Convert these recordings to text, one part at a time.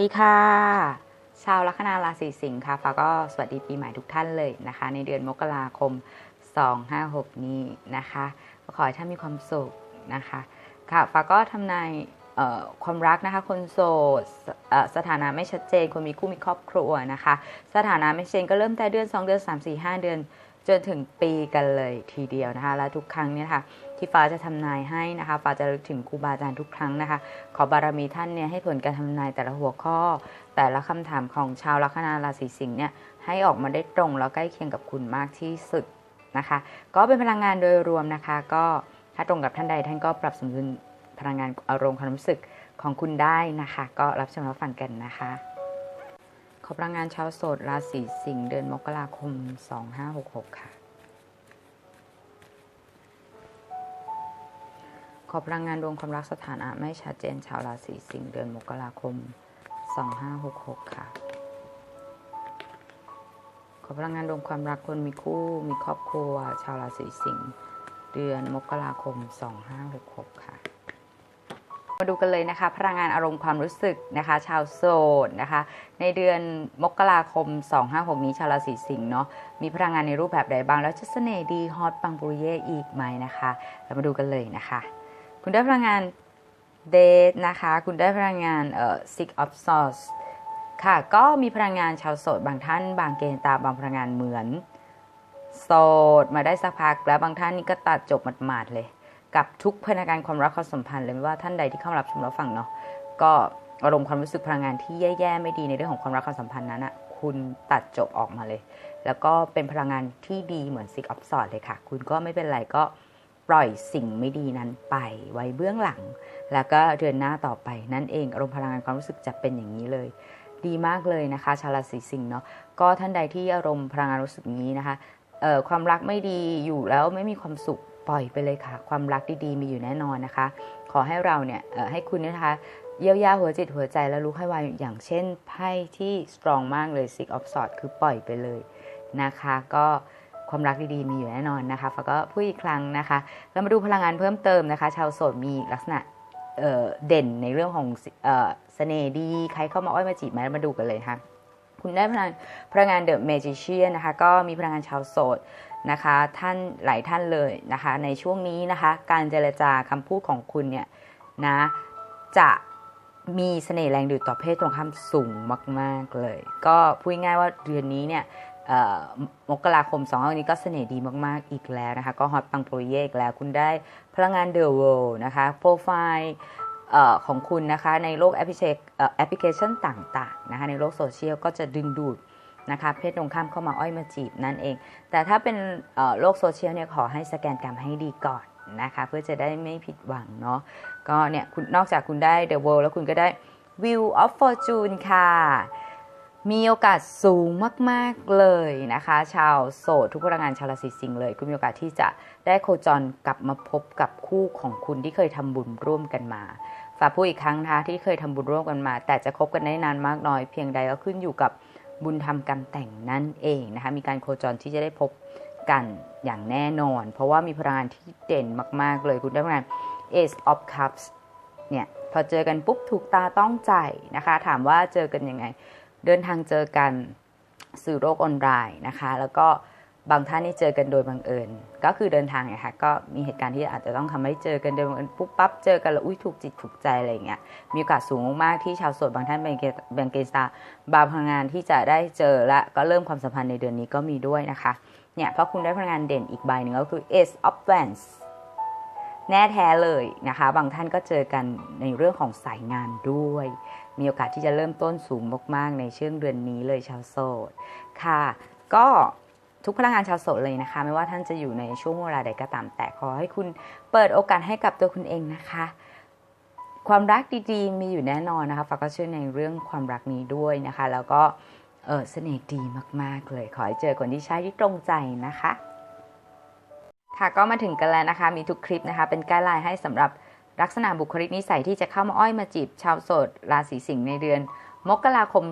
ดีค่ะ ชาวลัคนาราศีสิงค์ค่ะฟ้าก็สวัสดีปีใหม่ทุกท่านเลยนะคะ ในเดือนมกราคม 256 นี้นะคะก็ขอให้ท่านมีความสุขนะคะ ค่ะฟ้าก็ทำนายความรักนะคะ คนโสดสสถานะไม่ชัดเจน คนมีคู่มีครอบครัวนะคะ สถานะไม่ชัดเจนก็เริ่มแต่เดือน 2 เดือน 3 4 5 เดือนจนถึงปีกันเลยทีเดียวนะคะ และทุกครั้งเนี่ยค่ะ ที่ฟ้าจะทำนายให้นะคะ ฟ้าจะรึกถึงครูบาอาจารย์ทุกครั้งนะคะ ขอบารมีท่านเนี่ยให้ผลการทำนายแต่ละหัวข้อ แต่ละคำถามของชาวลัคนาราศีสิงห์เนี่ยให้ออกมาได้ตรงแล้วใกล้เคียงกับคุณมากที่สุดนะคะ ก็เป็นพลังงานโดยรวมนะคะ ก็ถ้าตรงกับท่านใดท่านก็ปรับสมดุลพลังงานอารมณ์ความรู้สึกของคุณได้นะคะ ก็รับชมรับฟังกันนะคะขอพลังงานชาวโสดราศีสิงห์เดือนมกราคม 2566 ค่ะ ขอพลังงานดวงความรักสถานะไม่ชัดเจนชาวราศีสิงห์เดือนมกราคม 2566 ค่ะ ขอพลังงานดวงความรักคนมีคู่มีครอบครัว ชาวราศีสิงห์เดือนมกราคม 2566 ค่ะ มาดูกันเลยนะคะ พลังงานอารมณ์ความรู้สึกนะคะ ชาวโสดนะคะ ในเดือนมกราคม 256 นี้ชาวราศีสิงห์เนาะมีพลังงานในรูปแบบใดบ้าง แล้วจะเสน่ห์ดีฮอตปังปุริเย่อีกไหมนะคะ เรามาดูกันเลยนะคะ คุณได้พลังงานเดทนะคะ คุณได้พลังงานเอ่อ six of swords ค่ะ ก็มีพลังงานชาวโสดบางท่าน บางเกณฑ์ตาบางพลังงานเหมือน โสดมาได้สักพักแล้วบางท่านนี่ก็ตัดจบหมาดๆเลย กับทุกพนักงานความรักความสัมพันธ์เลยไม่ว่าท่านใดที่เข้ามารับชมรับฟังเนาะก็อารมณ์ความรู้สึกพลังงานที่แย่ๆไม่ดีในเรื่องของความรักความสัมพันธ์นั้นอะคุณตัดจบออกมาเลย แล้วก็เป็นพลังงานที่ดีเหมือน six of swords เลยค่ะ คุณก็ไม่เป็นไรก็ ปล่อยสิ่งไม่ดีนั้นไปไว้เบื้องหลัง แล้วก็เดินหน้าต่อไปนั่นเองอารมณ์พลังงานความรู้สึกจะเป็นอย่างนี้เลย ดีมากเลยนะคะ ชาวราศีสิงห์เนาะก็ท่านใดที่อารมณ์พลังงานรู้สึกนี้นะคะเอ่อความรักไม่ดีอยู่แล้วไม่มีความสุขปล่อยไปเลยค่ะ ความรักดีๆมีอยู่แน่นอนนะคะ ขอให้เราเนี่ยเอ่อให้คุณเนี่ยนะคะเยียวยาหัวจิตหัวใจแล้วรู้ให้ไวอย่างเช่นไพ่ที่สตรองมากเลย six of swords คือปล่อยไปเลยนะคะ ก็ ความรักดีๆ มีอยู่แน่นอนนะคะฟ้าก็พูดอีกครั้งนะคะ เรามาดูพลังงานเพิ่มเติมนะคะ ชาวโสดมีลักษณะเเด่นในเรื่องของเสน่ห์ดี ใครเข้ามาอ้อยมาจีบไหมมาดูกันเลยนะคะคุณได้พลังพลังงานเดอะเมจิเชียนนะคะ ก็มีพลังงานชาวโสดนะคะ ท่านหลายท่านเลยนะคะ ในช่วงนี้นะคะ การเจรจาคำพูดของคุณเนี่ยนะจะมีเสน่ห์แรงดูดต่อเพศตรงข้ามสูงมาก ๆ เลย ก็พูดง่ายว่าเดือนนี้เนี่ย มกราคม2องนี้ก็เสน่ห์ดีมาก ๆ อีกแล้วนะคะ ก็ฮอตปังโปรเยกแล้ว คุณได้พลังงานเดอะเวิลด์นะคะ โปรไฟล์ของคุณนะคะในโลกแอปพลิเคชันต่าง ๆ นะคะ ในโลกโซเชียลก็จะดึงดูดนะคะเพศตรงข้ามเข้ามาอ้อยมาจีบนั่นเอง แต่ถ้าเป็นโลกโซเชียลเนี่ยขอให้สแกนกรรมให้ดีก่อนนะคะ เพื่อจะได้ไม่ผิดหวังเนาะก็เนี่ยคุณนอกจากคุณได้เดอะเวิลด์แล้วคุณก็ได้ View of Fortune ค่ะ มีโอกาสสูงมาก ๆ เลยนะคะ ชาวโสดทุกพลังงานชาวราศีสิงห์เลยคุณมีโอกาสที่จะได้โคจรกลับมาพบกับคู่ของคุณที่เคยทำบุญร่วมกันมาฝากพูดอีกครั้งนะคะที่เคยทำบุญร่วมกันมา แต่จะคบกันได้นานมากน้อยเพียงใดก็ขึ้นอยู่กับบุญทำกรรมแต่งนั่นเองนะคะมีการโคจรที่จะได้พบกันอย่างแน่นอน เพราะว่ามีพลังงานที่เด่นมาก ๆ เลยคุณได้พลังงาน Ace of Cups เนี่ยพอเจอกันปุ๊บถูกตาต้องใจนะคะ ถามว่าเจอกันยังไง เดินทางเจอกันสื่อโลกออนไลน์นะคะ แล้วก็บางท่านนี่เจอกันโดยบังเอิญ ก็คือเดินทางไงคะก็มีเหตุการณ์ที่อาจจะต้องทำให้เจอกันโดยบังเอิญปุ๊บปั๊บเจอกันแล้วอุ้ยถูกจิตถูกใจอะไรเงี้ยมีโอกาสสูงมากที่ชาวโสดบางท่านเบงเกณฑ์สตาร์บางพลังงานที่จะได้เจอและก็เริ่มความสัมพันธ์ในเดือนนี้ก็มีด้วยนะคะเนี่ยเพราะคุณได้พลังงานเด่นอีกใบหนึ่งก็คือ Ace of Wands แน่แท้เลยนะคะ บางท่านก็เจอกันในเรื่องของสายงานด้วย มีโอกาสที่จะเริ่มต้นสูงมากๆ ในช่วงเดือนนี้เลยชาวโสดค่ะ ก็ทุกพลังงานชาวโสดเลยนะคะ ไม่ว่าท่านจะอยู่ในช่วงเวลาใดก็ตาม แต่ขอให้คุณเปิดโอกาสให้กับตัวคุณเองนะคะ ความรักดีๆ มีอยู่แน่นอนนะคะฝากก็เชื่อในเรื่องความรักนี้ด้วยนะคะ แล้วก็เออเสน่ห์ดีมากๆเลย ขอให้เจอคนที่ใช่ที่ตรงใจนะคะ ค่ะก็มาถึงกันแล้วนะคะ มีทุกคลิปนะคะ เป็นไกด์ไลน์ให้สำหรับ ลักษณะบุคลิกนิสัยที่จะเข้ามาอ้อยมาจีบชาวโสดราศีสิงห์ในเดือน มกราคม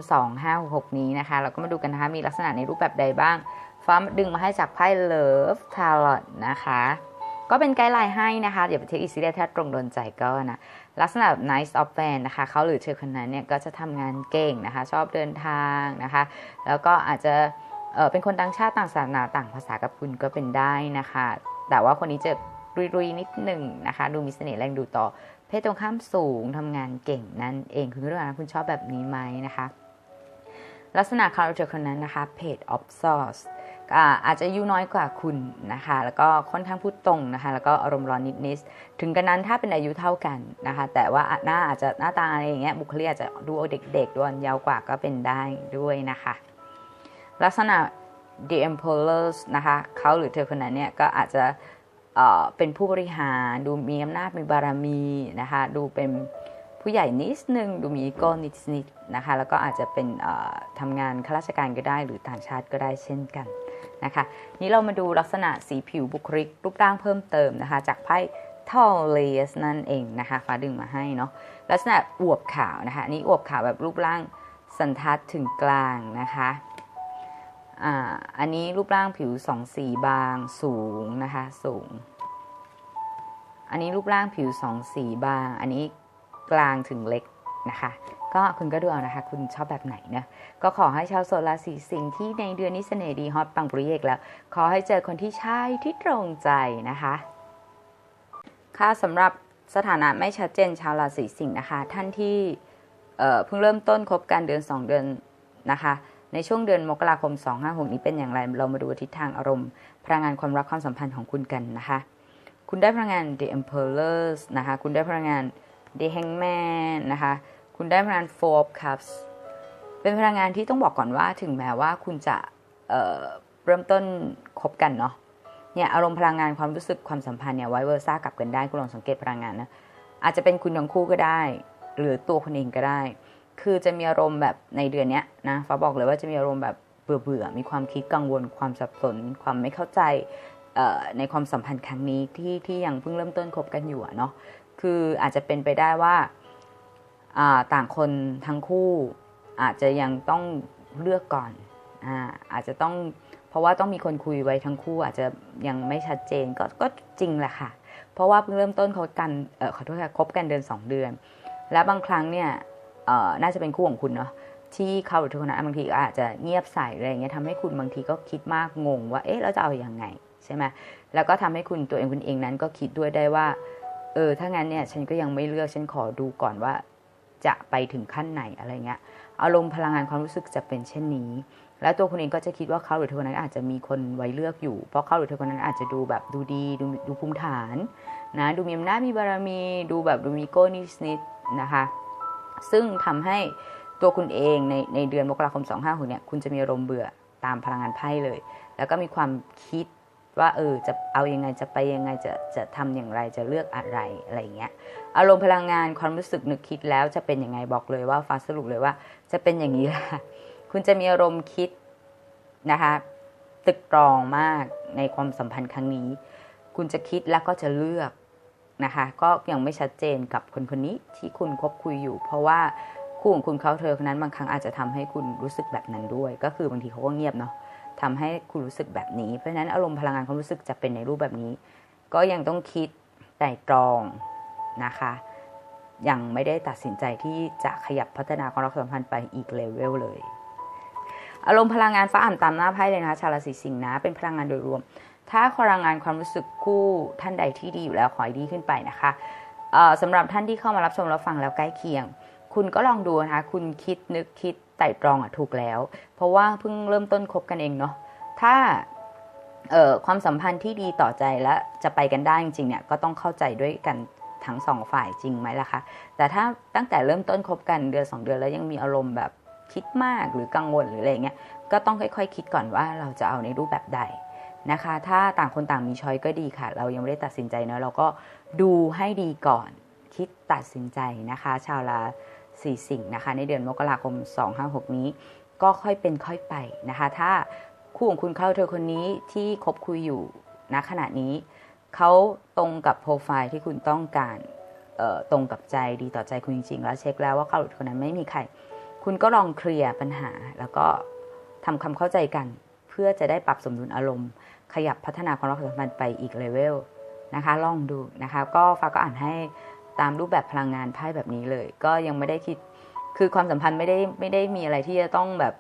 2566 นี้นะคะ เราก็มาดูกันนะคะมีลักษณะในรูปแบบใดบ้าง ฟ้าดึงมาให้จากไพ่ Love Tarot นะคะ ก็เป็นไกด์ไลน์ให้นะคะอย่าไปเทคอีซีเรียถ้าตรงโดนใจก็นะลักษณะแบบ nice of fan นะคะเขาหรือเธอคนนั้นเนี่ยก็จะทำงานเก่งนะคะ ชอบเดินทางนะคะ แล้วก็อาจจะเออเป็นคนต่างชาติต่างศาสนาต่างภาษากับคุณก็เป็นได้นะคะ แต่ว่าคนนี้จะ รุยๆนิดหนึ่งนะคะ ดูมีเสน่ห์แรงดูต่อ เพศตรงข้ามสูงทำงานเก่งนั่นเองคุณรู้นะคุณชอบแบบนี้ไหมนะคะ ลักษณะคาแรคเตอร์คนนั้นนะคะ page of swords อาจจะอายุน้อยกว่าคุณนะคะ แล้วก็ค่อนข้างพูดตรงนะคะ แล้วก็อารมณ์ร้อนนิดๆถึงกันนั้นถ้าเป็นอายุเท่ากันนะคะ แต่ว่าหน้าอาจจะหน้าตาอะไรอย่างเงี้ยบุคลิกอาจจะดูเด็กๆดูอ่อนเยาว์กว่าก็เป็นได้ด้วยนะคะ ลักษณะ the emperors นะคะเขาหรือเธอคนนั้นเนี่ยก็อาจจะ เป็นผู้บริหารดูมีอำนาจมีบารมีนะคะดูเป็นผู้ใหญ่นิดนึงดูมีโก้นิดนิดนะคะแล้วก็อาจจะเป็นทำงานข้าราชการก็ได้ หรือต่างชาติก็ได้เช่นกันนะคะนี้เรามาดูลักษณะสีผิวบุคลิกรูปร่างเพิ่มเติมนะคะจากไพ่ทอเลสนั่นเองนะคะฟ้าดึงมาให้เนาะลักษณะอวบขาวนะคะนี่อวบขาวแบบรูปร่างสันทัดถึงกลางนะคะ อ่าอันนี้รูปร่างผิวสองสีบางสูงนะคะสูง อันนี้รูปร่างผิวสองสีบาง อันนี้กลางถึงเล็กนะคะก็คุณก็ดูเอานะคะ คุณชอบแบบไหนนะก็ขอให้ชาวโสดราศีสิงห์ที่ในเดือนนี้เสน่ห์ดีฮอตปังปริเอกแล้ว ขอให้เจอคนที่ใช่ที่ตรงใจนะคะ ค่ะสำหรับสถานะไม่ชัดเจนชาวราศีสิงห์นะคะ ท่านที่เพิ่งเริ่มต้นคบกันเดือน 2 เดือนนะคะ ในช่วงเดือนมกราคม 256 นี้เป็นอย่างไร เรามาดูทิศทางอารมณ์ พลังงานความรักความสัมพันธ์ของคุณกันนะคะ คุณได้พลังงาน The Emperor นะคะ คุณได้พลังงาน The Hangman นะคะ คุณได้พลังงาน Four of Cups เป็นพลังงานที่ต้องบอกก่อนว่าถึงแม้ว่าคุณจะเเริ่มต้นคบกันเนาะ เนี่ยอารมณ์พลังงานความรู้สึกความสัมพันธ์เนี่ยไวเวอร์ซ่ากลับกันได้ คุณลองสังเกตพลังงานนะ อาจจะเป็นคุณทั้งคู่ก็ได้ หรือตัวคนเองก็ได้ คือจะมีอารมณ์แบบในเดือนนี้นะฟ้าบอกเลยว่าจะมีอารมณ์แบบเบื่อเบื่อมีความคิดกังวล ความสับสน ความไม่เข้าใจในความสัมพันธ์ครั้งนี้ที่ที่ยังเพิ่งเริ่มต้นคบกันอยู่เนาะคืออาจจะเป็นไปได้ว่าต่างคนทั้งคู่อาจจะยังต้องเลือกก่อนอาอาจจะต้องเพราะว่าต้องมีคนคุยไว้ทั้งคู่อาจจะยังไม่ชัดเจนก็ก็จริงแหละค่ะ เพราะว่าเพิ่งเริ่มต้นเขากันเออขอโทษค่ะคบกันเดือน2 เดือน แล้วบางครั้งเนี่ย น่าจะเป็นคู่ของคุณเนาะที่เขาหรือทุกคนนะบางทีอาจจะเงียบใส่อะไรเงี้ยทำให้คุณบางทีก็คิดมากงง ว่าเอ๊ะเราจะเอาอยัางไงใช่ไหมแล้วก็ทำให้คุณตัวเองคุณเองนั้นก็คิดด้วยได้ว่า เออถ้างั้นเนี่ยฉันก็ยังไม่เลือกฉันขอดูก่อนว่า จะไปถึงขั้นไหนอะไรเงี้ยอารมณ์พลังงานความรู้สึกจะเป็นเช่นนี้ แล้วตัวคุณเองก็จะคิดว่าเขาหรือเธอคนนั้นอาจจะมีคนไว้เลือกอยู่ เพราะเขาหรือเธอคนนั้นอาจจะดูแบบดูดีดูดูภูมิฐานนะดูมีอำนาจมีบารมี ดูแบบดูมีโก้นิสนิดนะคะ ซึ่งทำให้ตัวคุณเองในในเดือนมกราคม 2 5 6เนี่ย คุณจะมีอารมณ์เบื่อตามพลังงานไพ่เลย แล้วก็มีความคิดว่าเออจะเอาอยังไงจะไปยังไงจะจะทำอย่างไรจะเลือกอะไรอะไรเงี้ยอารมณ์พลังงานความรู้สึกนึกคิดแล้วจะเป็นยังไงบอกเลยว่าฟ้าสรุปเลยว่า จะเป็นอย่างนี้แหละคุณจะมีอารมณ์คิดนะคะตึกตรองมากในความสัมพันธ์ครั้งนี้ คุณจะคิดแล้วก็จะเลือก นะคะ ก็ยังไม่ชัดเจนกับคนคนนี้ที่คุณคบคุยอยู่ เพราะว่าคู่ของคุณเขาเธอคนนั้นบางครั้งอาจจะทำให้คุณรู้สึกแบบนั้นด้วย ก็คือบางทีเขาก็เงียบเนาะทำให้คุณรู้สึกแบบนี้ เพราะฉะนั้นอารมณ์พลังงานความรู้สึกจะเป็นในรูปแบบนี้ ก็ยังต้องคิดไต่ตรองนะคะ ยังไม่ได้ตัดสินใจที่จะขยับพัฒนาความรักสัมพันธ์ไปอีกเลเวลเลย อารมณ์พลังงานฟ้าอ่านตามหน้าไพ่เลยนะคะชาวราศีสิงห์นะ เป็นพลังงานโดยรวม ถ้าพลังงานความรู้สึกคู่ท่านใดที่ดีอยู่แล้วขอให้ดีขึ้นไปนะคะสำหรับท่านที่เข้ามารับชมรับฟังแล้วใกล้เคียง คุณก็ลองดูนะคะ คุณคิดนึกคิดไต่ตรองอะถูกแล้ว เพราะว่าเพิ่งเริ่มต้นคบกันเองเนาะถ้าความสัมพันธ์ที่ดีต่อใจและจะไปกันได้จริงๆเนี่ยก็ต้องเข้าใจด้วยกันทั้งสองฝ่ายจริงไหมล่ะคะแต่ถ้าตั้งแต่เริ่มต้นคบกันเดือนสองเดือนแล้วยังมีอารมณ์แบบคิดมากหรือกังวลหรืออะไรเงี้ยก็ต้องค่อยๆคคิดก่อนว่าเราจะเอาในรูปแบบใด นะคะ ถ้าต่างคนต่างมีช้อยก็ดีค่ะ เรายังไม่ได้ตัดสินใจเนาะเราก็ดูให้ดีก่อนคิดตัดสินใจนะคะ ชาวราสี่สิ่งนะคะ ในเดือนมกราคม 256 นี้ ก็ค่อยเป็นค่อยไปนะคะ ถ้าคู่ของคุณเข้าเธอคนนี้ที่คบคุยอยู่ณขณะนี้เขาตรงกับโปรไฟล์ที่คุณต้องการตรงกับใจดีต่อใจคุณจริงๆ แล้วเช็คแล้วว่าเขาหรือคนนั้นไม่มีใคร คุณก็ลองเคลียร์ปัญหา แล้วก็ทำความเข้าใจกัน เพื่อจะได้ปรับสมดุลอารมณ์ ขยับพัฒนาความรักสัมพันธ์ไปอีกเลเวลนะคะลองดูนะคะก็ฟ้าก็อ่านให้ตามรูปแบบพลังงานไพ่แบบนี้เลย ก็ยังไม่ได้คิดคือความสัมพันธ์ไม่ได้ไม่ได้มีอะไรที่จะต้องแบบ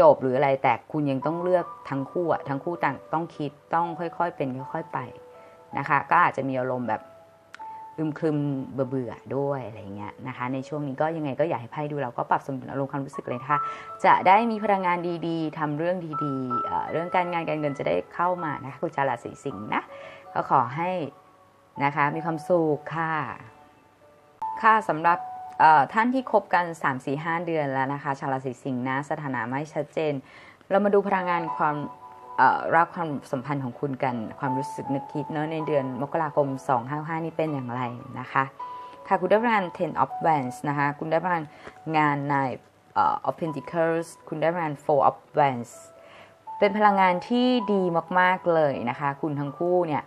จบหรืออะไรแต่คุณยังต้องเลือกทั้งคู่อะทั้งคู่ต่างต้องคิดต้องค่อยๆเป็นค่อย ๆไปนะคะ ก็อาจจะมีอารมณ์แบบ อึมครึมเบื่อๆด้วยอะไรเงี้ยนะคะ ในช่วงนี้ก็ยังไงก็อยากให้ไพ่ดูเราก็ปรับสมดุลอารมณ์ความรู้สึกเลยนะคะจะได้มีพลังงานดีๆทำเรื่องดีๆ เรื่องการงานการเงินจะได้เข้ามานะคะคุณชาวราศีสิงห์นะก็ขอให้นะคะมีความสุขค่ะค่ะสำหรับท่านที่คบกัน 3 4 5 เดือนแล้วนะคะ ชาวราศีสิงห์นะ สถานะไม่ชัดเจน เรามาดูพลังงานความ รักความสัมพันธ์ของคุณกัน ความรู้สึกนึกคิดเนอะในเดือนมกราคม 255 นี้เป็นอย่างไรนะคะ ค่ะคุณได้พลังงาน ten of wands นะคะคุณได้พลังงานใน of pentacles คุณได้พลังงาน four of wands เป็นพลังงานที่ดีมากๆเลยนะคะ คุณทั้งคู่เนี่ย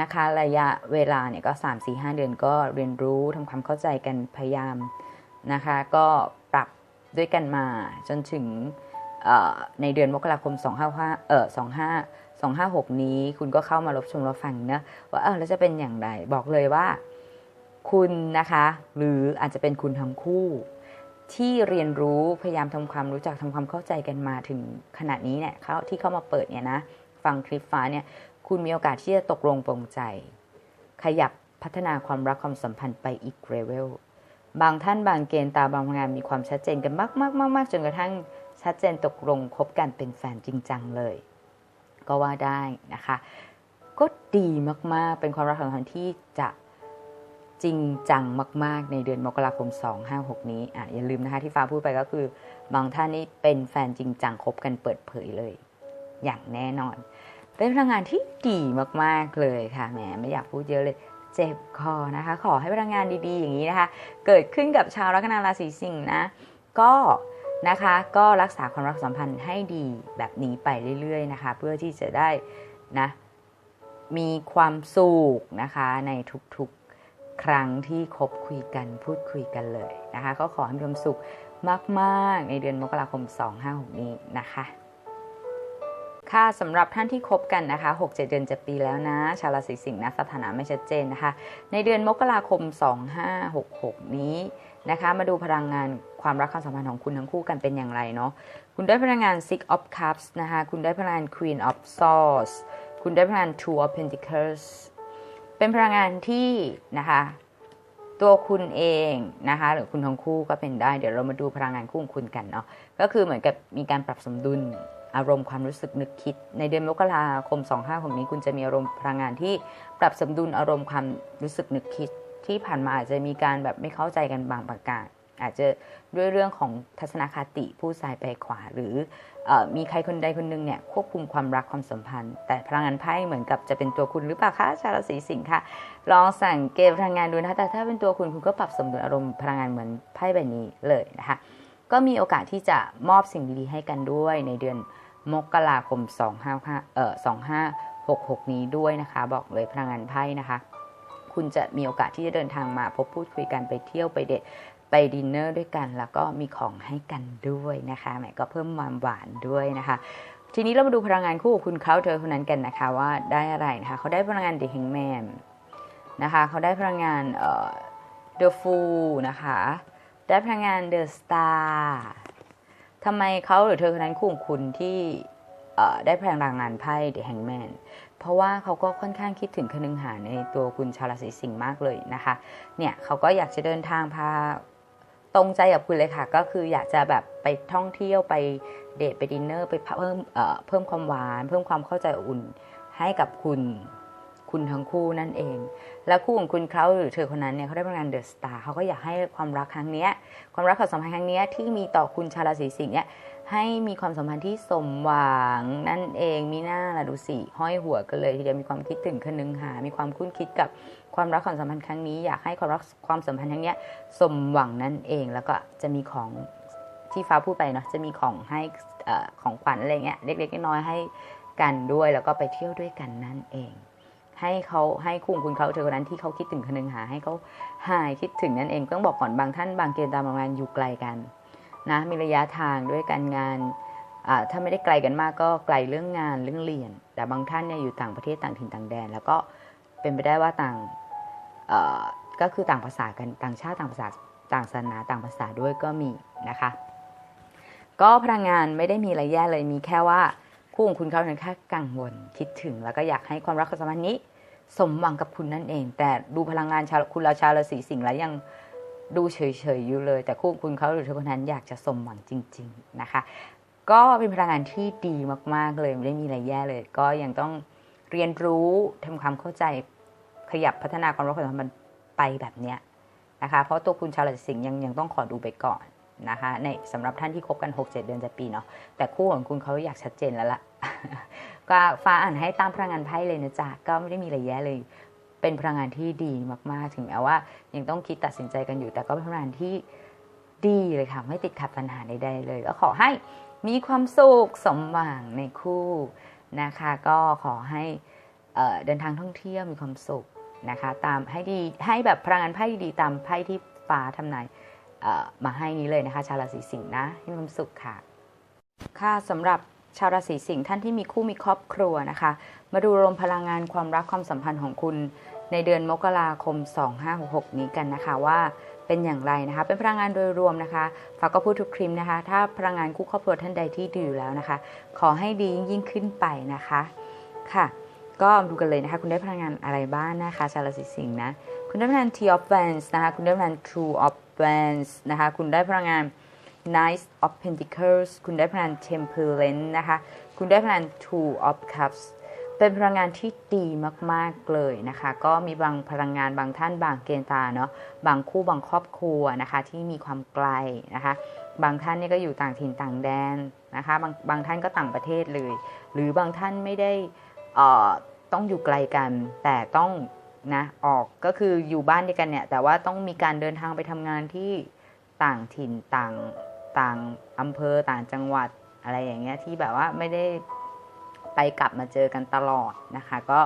นะคะระยะเวลาเนี่ยก็ 3 4 5 เดือนก็เรียนรู้ทำความเข้าใจกันพยายามนะคะ ก็ปรับด้วยกันมาจนถึง ในเดือนมกราคม255เอ่อ25 256 นี้คุณก็เข้ามารับชมรับฟังนะว่าเออแล้วจะเป็นอย่างไรบอกเลยว่า คุณนะคะ หรืออาจจะเป็นคุณทั้งคู่ ที่เรียนรู้พยายามทำความรู้จักทำความเข้าใจกันมาถึงขนาดนี้เนี่ยเขาที่เข้ามาเปิดเนี่ยนะฟังคลิปฟ้าเนี่ย คุณมีโอกาสที่จะตกลงปรงใจ ขยับพัฒนาความรักความสัมพันธ์ไปอีกเลเวลบางท่านบางเกณฑ์ตาบางงานมีความชัดเจนกันมากมากมากมากจนกระทั่ง ชัดเจนตกลงคบกันเป็นแฟนจริงจังเลย ก็ว่าได้นะคะ ก็ดีมากๆ เป็นความรักความสันที่จะจริงจังมาก ๆ ในเดือนมกราคม 256 นี้อะอย่าลืมนะคะที่ฟ้าพูดไปก็คือบางท่านนี่เป็นแฟนจริงจังคบกันเปิดเผยเลย อย่างแน่นอน เป็นพลังงานที่ดีมากๆเลยค่ะแหมไม่อยากพูดเยอะเลยเจ็บคอนะคะ ขอให้พลังงานดีๆ อย่างนี้นะคะ เกิดขึ้นกับชาวลัคนาราศีสิงห์นะ ก็ นะคะ ก็รักษาความรักสัมพันธ์ให้ดีแบบนี้ไปเรื่อยๆนะคะ เพื่อที่จะได้นะมีความสุขนะคะในทุกๆครั้งที่คบคุยกันพูดคุยกันเลยนะคะ ก็ขอให้มีความสุขมากๆ ในเดือนมกราคม 256 นี้นะคะค่ะสำหรับท่านที่คบกันนะคะ6-7เดือนจะปีแล้วนะ ชาวราศีสิงห์นะสถานะไม่ชัดเจนนะคะ ในเดือนมกราคม 2566 นี้ นะคะ มาดูพลังงานความรักความสัมพันธ์ของคุณทั้งคู่กันเป็นอย่างไรเนาะคุณได้พลังงาน Six of Cups นะคะคุณได้พลังงาน Queen of Swords คุณได้พลังงาน Two of Pentacles เป็นพลังงานที่นะคะตัวคุณเองนะคะหรือคุณทั้งคู่ก็เป็นได้เดี๋ยวเรามาดูพลังงานคู่ของคุณกันเนาะก็คือเหมือนกับมีการปรับสมดุลอารมณ์ความรู้สึกนึกคิด ในเดือนมกราคม 25 ของนี้ คุณจะมีอารมณ์พลังงานที่ปรับสมดุลอารมณ์ความรู้สึกนึกคิด ที่ผ่านมาอาจจะมีการแบบไม่เข้าใจกันบางประการ อาจจะด้วยเรื่องของทัศนคติผู้ซ้ายไปขวา หรืออมีใครคนใดคนหนึ่งเนี่ยควบคุมความรักความสัมพันธ์ แต่พลังงานไพ่เหมือนกับจะเป็นตัวคุณหรือเปล่าคะชาวราศีสิงห์ค่ะ ลองสังเกตพลังงานดูนะคะแต่ถ้าเป็นตัวคุณคุณก็ปรับสมดุลอารมณ์พลังงานเหมือนไพ่ใบนี้เลยนะคะก็มีโอกาสที่จะมอบสิ่งดีๆให้กันด้วยในเดือนมกราคม 25เอ่อ2566 นี้ด้วยนะคะ บอกเลยพลังงานไพ่นะคะ คุณจะมีโอกาสที่จะเดินทางมาพบพูดคุยกันไปเที่ยวไปเดทไปดินเนอร์ด้วยกันแล้วก็มีของให้กันด้วยนะคะแหมก็เพิ่มความหวานด้วยนะคะ ทีนี้เรามาดูพลังงานคู่ของคุณเขาเธอคนนั้นกันนะคะว่าได้อะไรนะคะเขาได้พลังงาน The Hangman นะคะเขาได้พลังงานเอ่อ The Fool นะคะได้พลังงาน The Star ทำไมเขาหรือเธอคนนั้นคู่ของคุณที่เอ่อได้พลังงานไพ่ The Hangman เพราะว่าเขาก็ค่อนข้างคิดถึงคนึงหาในตัวคุณชาวราศีสิงห์มากเลยนะคะ เนี่ยเขาก็อยากจะเดินทางพาตรงใจกับคุณเลยค่ะ ก็คืออยากจะแบบไปท่องเที่ยวไปเดทไปดินเนอร์ไปเพิ่มเอ่อเพิ่มความหวาน เพิ่มความเข้าใจอุ่นให้กับคุณคุณทั้งคู่นั่นเอง แล้วคู่ของคุณเขาหรือเธอคนนั้นเนี่ยเขาได้พลังงานเดอะสตาร์เขาก็อยากให้ความรักครั้งเนี้ยความรักความสัมพันธ์ครั้งเนี้ยที่มีต่อคุณชาวราศีสิงห์เนี่ย ให้มีความสัมพันธ์ที่สมหวังนั่นเองมีหน้าละดูสิห้อยหัวกันเลยทีเดียวมีความคิดถึงคนึงหา มีความคุ้นคิดกับความรักความสัมพันธ์ครั้งนี้อยากให้ความรักความสัมพันธ์ครั้งนี้สมหวังนั่นเองแล้วก็จะมีของที่ฟ้าพูดไปเนาะจะมีของให้ของขวัญอะไรเงี้ยเล็กๆน้อยๆให้กันด้วยแล้วก็ไปเที่ยวด้วยกันนั่นเอง ให้เขาให้คู่คุณเขาเธอคนนั้นที่เขาคิดถึงคนึงหาให้เขาหายคิดถึงนั่นเองต้องบอกก่อนบางท่านบางเกณฑ์ตามบางงานอยู่ไกลกัน นะมีระยะทางด้วยการงานอ่าถ้าไม่ได้ไกลกันมากก็ไกลเรื่องงานเรื่องเรียน แต่บางท่านเนี่ยอยู่ต่างประเทศต่างถิ่นต่างแดน แล้วก็เป็นไปได้ว่าต่างเออก็คือต่างภาษากันต่างชาติต่างภาษาต่างศาสนาต่างภาษาด้วยก็มีนะคะ ก็พลังงานไม่ได้มีอะไรแย่เลยมีแค่ว่าคู่ของคุณเขาเนี่ยแค่กังวลคิดถึง แล้วก็อยากให้ความรักความสัมพันธ์นี้ สมหวังกับคุณนั่นเอง แต่ดูพลังงานชาวคุณเราชาวราศีสิงห์แล้วยัง ดูเฉยๆอยู่เลย แต่คู่คุณเขาหรือเธอคนนั้นอยากจะสมหวังจริง ๆนะคะ ก็เป็นพลังงานที่ดีมากๆเลยไม่ได้มีอะไรแย่เลย ก็ยังต้องเรียนรู้ทำความเข้าใจขยับพัฒนาความรักความสัมพันธ์ไปแบบเนี้ยนะคะ เพราะตัวคุณชาวราศีสิงห์ยังยังต้องขอดูไปก่อนนะคะในสำหรับท่านที่คบกัน 6-7 เดือนจะปีเนาะแต่คู่ของคุณเขาอยากชัดเจนแล้วล่ะก็ฟ้าอ่านให้ตามพลังงานไพ่เลยนะจ๊ะก็ไม่ได้มีอะไรแย่เลย เป็นพลังงานที่ดีมากๆ ถึงแม้ว่า ยังต้องคิดตัดสินใจกันอยู่ แต่ก็เป็นพลังงานที่ดีเลยค่ะ ไม่ติดขัดปัญหาใดๆเลยก็ขอให้มีความสุขสมหวังในคู่นะคะ ก็ขอให้เดินทางท่องเที่ยวมีความสุขนะคะ ตามให้ดีให้แบบพลังงานไพ่ดีตามไพ่ที่ฟ้าทำนายมาให้นี้เลยนะคะ ชาวราศีสิงห์นะให้มีความสุขค่ะ ค่ะสำหรับ ชาวราศีสิงห์ท่านที่มีคู่มีครอบครัวนะคะ มาดูรวมพลังงานความรักความสัมพันธ์ของคุณ ในเดือนมกราคม 2566 นี้กันนะคะว่าเป็นอย่างไรนะคะ เป็นพลังงานโดยรวมนะคะฝากก็พูดทุกคลิปนะคะ ถ้าพลังงานคู่ครอบครัวท่านใดที่ดีอยู่แล้วนะคะ ขอให้ดียิ่งขึ้นไปนะคะค่ะ ก็ดูกันเลยนะคะ คุณได้พลังงานอะไรบ้างนะคะชาวราศีสิงห์นะคุณได้พลังงาน T of Wands นะคะคุณได้พลังงาน True of Wands นะคะคุณได้พลังงาน Knight of Pentacles คุณได้พลัง Temperance นะคะ คุณได้พลัง Two of Cups เป็นพลังงานที่ดีมาก ๆ เลยนะคะ ก็มีบางพลังงานบางท่านบางเกณฑ์ตาเนาะ บางคู่บางครอบครัวนะคะ ที่มีความไกลนะคะ บางท่านนี่ก็อยู่ต่างถิ่นต่างแดนนะคะ บางบางท่านก็ต่างประเทศเลย หรือบางท่านไม่ได้อ่อต้องอยู่ไกลกัน แต่ต้องนะออกก็คืออยู่บ้านเดียวกันเนี่ย แต่ว่าต้องมีการเดินทางไปทำงานที่ต่างถิ่นต่าง ต่างอำเภอต่างจังหวัดอะไรอย่างเงี้ยที่แบบว่าไม่ได้ไปกลับมาเจอกันตลอดนะคะ ก็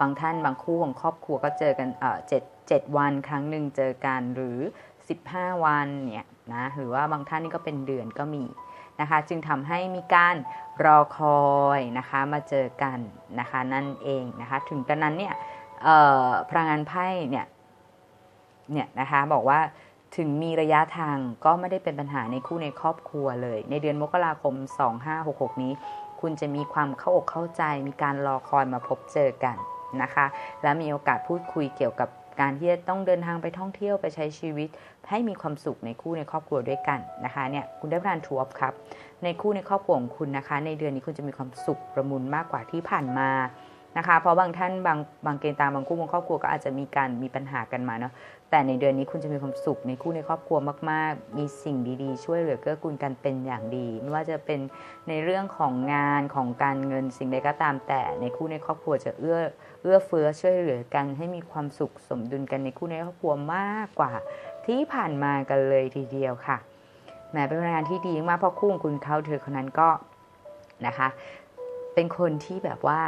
บางท่านบางคู่ของครอบครัวก็เจอกันเอ่อเจ็ดเจ็ดวันครั้งหนึ่งเจอกันหรือ 15 วันเนี่ยนะหรือว่าบางท่านนี่ก็เป็นเดือนก็มีนะคะ จึงทำให้มีการรอคอยนะคะมาเจอกันนะคะนั่นเองนะคะถึงกระนั้นเนี่ยเอ่อพลังงานไพ่เนี่ยเนี่ยนะคะบอกว่า ถึงมีระยะทางก็ไม่ได้เป็นปัญหาในคู่ในครอบครัวเลย ในเดือนมกราคม 2566 นี้ คุณจะมีความเข้าอกเข้าใจ มีการรอคอยมาพบเจอกันนะคะ และมีโอกาสพูดคุยเกี่ยวกับการที่จะต้องเดินทางไปท่องเที่ยวไปใช้ชีวิต ให้มีความสุขในคู่ในครอบครัวด้วยกันนะคะเนี่ยคุณได้พลันทูออฟครับในคู่ในครอบครัวของคุณนะคะ ในเดือนนี้คุณจะมีความสุขประมุนมากกว่าที่ผ่านมา นะคะ เพราะบางท่านบางบางเกณฑ์ตามบางคู่บางครอบครัวก็อาจจะมีการมีปัญหากันมาเนาะแต่ในเดือนนี้คุณจะมีความสุขในคู่ในครอบครัวมาก ๆ มีสิ่งดีๆ ช่วยเหลือเกื้อกูลกันเป็นอย่างดี ไม่ว่าจะเป็นในเรื่องของงานของการเงินสิ่งใดก็ตามแต่ในคู่ในครอบครัวจะเอื้อเอื้อเฟื้อช่วยเหลือกันให้มีความสุขสมดุลกันในคู่ในครอบครัวมากกว่า ที่ผ่านมากันเลยทีเดียวค่ะแหมเป็นพลังงานที่ดีมากเพราะคู่ของคุณเขาเธอคนนั้นก็นะคะ เป็นคนที่แบบว่า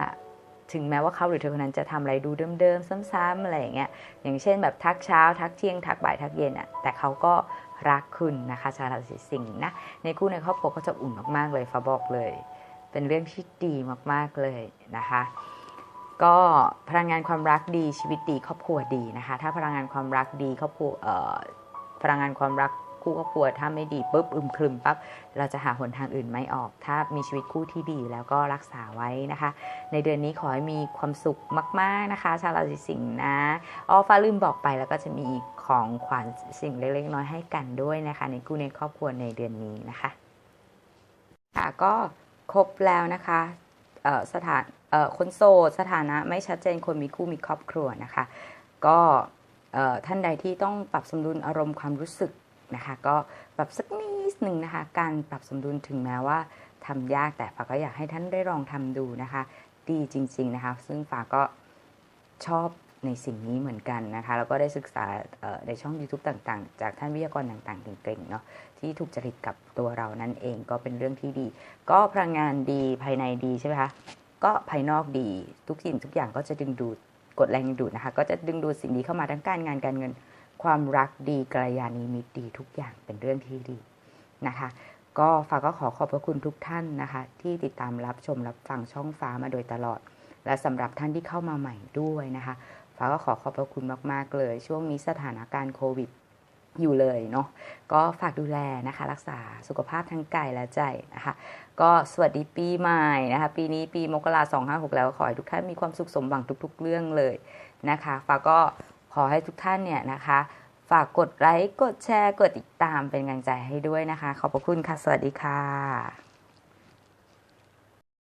ถึงแม้ว่าเขาหรือเธอคนนั้นจะทำอะไรดูเดิมๆซ้ำๆอะไรอย่างเงี้ยอย่างเช่นแบบทักเช้า ทักเที่ยงทักบ่ายทักเย็นอะ่ะแต่เขาก็รักคุณนะคะชาวราศีสิงห์นะในคู่ในครอบครัวก็จะอุ่นมากๆเลยฟ้าบอกเลย เป็นเรื่องที่ดีมากๆเลยนะคะก็พลังงานความรักดีชีวิตดีครอบครัวดีนะคะ ถ้าพลังงานความรักดีครอบครัวเอ่อพลังงานความรัก คู่ครอบครัวถ้าไม่ดีปุ๊บอึมครึมปั๊บเราจะหาหนทางอื่นไม่ออก ถ้ามีชีวิตคู่ที่ดีแล้วก็รักษาไว้นะคะ ในเดือนนี้ขอให้มีความสุขมาก ๆนะคะ ชาวราศีสิงห์นะอ๋อฟ้าลืมบอกไปแล้วก็จะมีของขวัญสิ่งเล็กๆน้อยให้กันด้วยนะคะ ในคู่ในครอบครัวในเดือนนี้นะคะค่ะก็ครบแล้วนะคะสถานคนโสดสถานะไม่ชัดเจนคนมีคู่มีครอบครัวนะคะ ก็ท่านใดที่ต้องปรับสมดุลอารมณ์ความรู้สึก นะคะ ก็ปรับสักนิดหนึ่งนะคะ การปรับสมดุลถึงแม้ว่าทำยากแต่ฝาก็อยากให้ท่านได้ลองทำดูนะคะ ดีจริง ๆนะคะ ซึ่งฝาก็ชอบในสิ่งนี้เหมือนกันนะคะ แล้วก็ได้ศึกษาในช่อง YouTube ต่างๆ จากท่านวิทยากรต่างๆเก่งๆเนาะที่ถูกจริตกับตัวเรานั่นเองก็เป็นเรื่องที่ดี ก็พลังงานดีภายในดีใช่ไหมคะก็ภายนอกดีทุกสิ่งทุกอย่างก็จะดึงดูดกดแรงดึงดูดนะคะ ก็จะดึงดูดสิ่งดีเข้ามาทั้งการงานการเงิน ความรักดีกัลยาณมิตรดีทุกอย่างเป็นเรื่องที่ดีนะคะ ก็ฝากก็ขอขอบพระคุณทุกท่านนะคะ ที่ติดตามรับชมรับฟังช่องฟ้ามาโดยตลอด และสำหรับท่านที่เข้ามาใหม่ด้วยนะคะฟ้าก็ขอขอบพระคุณมาก ๆ เลย ช่วงนี้สถานการณ์โควิดอยู่เลยเนาะก็ฝากดูแลนะคะ รักษาสุขภาพทั้งกายและใจนะคะ ก็สวัสดีปีใหม่นะคะ ปีนี้ปีมกราสองห้าหกแล้วขอให้ทุกท่านมีความสุขสมหวังทุก ๆ เรื่องเลยนะคะฟ้าก็ ขอให้ทุกท่านเนี่ยนะคะ ฝากกดไลค์ กดแชร์ กดติดตามเป็นกำลังใจให้ด้วยนะคะ ขอบพระคุณค่ะ สวัสดีค่ะ